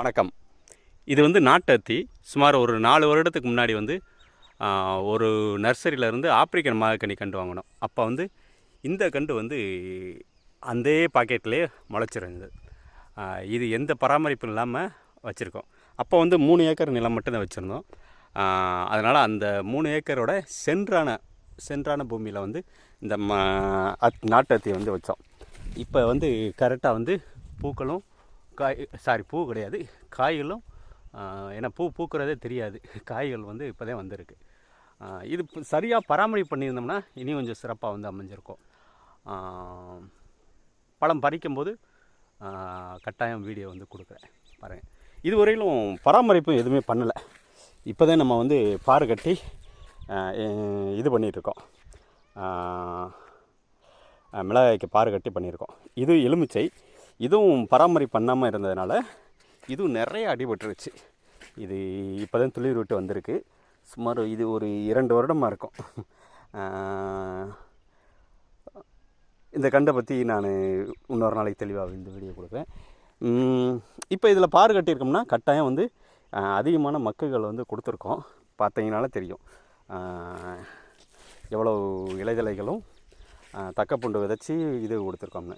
வணக்கம். இது வந்து நாட்டு அத்தி சுமார் ஒரு நாலு வருடத்துக்கு முன்னாடி வந்து ஒரு நர்சரியிலேருந்து ஆப்பிரிக்கன் மாகக்கனி கண்டு வாங்கினோம். அப்போ வந்து இந்த கண்டு வந்து அந்த பாக்கெட்லேயே முளைச்சிருந்தது. இது எந்த பராமரிப்பும் இல்லாமல் வச்சுருக்கோம். அப்போ வந்து மூணு ஏக்கர் நிலம் மட்டும்தான் வச்சுருந்தோம். அதனால் அந்த மூணு ஏக்கரோட சென்றான சென்றான பூமியில் வந்து இந்த ம அத் நாட்டு வந்து வச்சோம். இப்போ வந்து கரெக்டாக வந்து பூக்களும் காய் சாரி பூ கிடையாது. காய்களும் ஏன்னா பூ பூக்கிறதே தெரியாது. காய்கள் வந்து இப்போ தான் வந்திருக்கு இது சரியாக பராமரிப்பு பண்ணியிருந்தோம்னா இனி கொஞ்சம் சிறப்பாக வந்து அமைஞ்சிருக்கும். பழம் பறிக்கும்போது கட்டாயம் வீடியோ வந்து கொடுக்குறேன். பாருங்கள் இதுவரையிலும் பராமரிப்பு எதுவுமே பண்ணலை. இப்போ தான் நம்ம வந்து பாரு கட்டி இது பண்ணிகிட்ருக்கோம் மிளகாய்க்கு பாரு கட்டி பண்ணியிருக்கோம். இது எலுமிச்சை. இதுவும் பராமரிப்பு பண்ணாமல் இருந்ததுனால இதுவும் நிறைய அடிபட்டுருச்சு. இது இப்போ தான் துளிர் விட்டு வந்திருக்கு. சுமார் இது ஒரு இரண்டு வருடமாக இருக்கும். இந்த கண்டை பற்றி நான் இன்னொரு நாளைக்கு தெளிவாக இந்த வீடியோ கொடுப்பேன். இப்போ இதில் பாரு கட்டியிருக்கோம்னா கட்டாயம் வந்து அதிகமான மக்குகள் வந்து கொடுத்துருக்கோம். பார்த்தீங்கனால தெரியும். எவ்வளோ இலைதலைகளும் ஆஹ், தக்கப்பூண்டு விதைச்சி இது கொடுத்துருக்கோம்னு.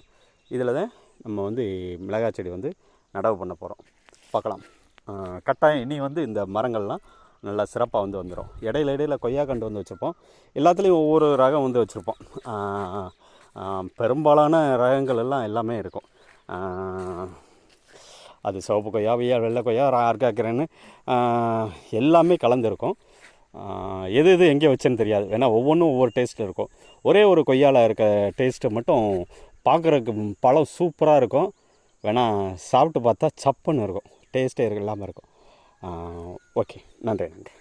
இதில் தான் நம்ம வந்து மிளகாய் செடி வந்து நடவு பண்ண போகிறோம். பார்க்கலாம். கட்டாயம் இனி வந்து இந்த மரங்கள்லாம் நல்லா சிறப்பாக வந்து வந்துடும். இடையில இடையில கொய்யா கண்டு வந்து வச்சுருப்போம். எல்லாத்துலேயும் ஒவ்வொரு ரகம் வந்து வச்சுருப்போம். பெரும்பாலான ரகங்கள் எல்லாம் எல்லாமே இருக்கும். அது சிவப்பு கொய்யா வெய்யா வெள்ளை கொய்யா ஆர்காக்கிறேன்னு எல்லாமே கலந்துருக்கும். எது எது எங்கே வச்சேன்னு தெரியாது. ஏன்னா ஒவ்வொன்றும் ஒவ்வொரு டேஸ்ட் இருக்கும். ஒரே ஒரு கொய்யாவில் இருக்க டேஸ்ட்டு மட்டும் பார்க்குறதுக்கு பழம் சூப்பராக இருக்கும். வேணால் சாப்பிட்டு பார்த்தா சப்புன்னு இருக்கும். டேஸ்ட்டே இருக்கு இல்லாமல் இருக்கும். ஓகே. நன்றி நன்றி.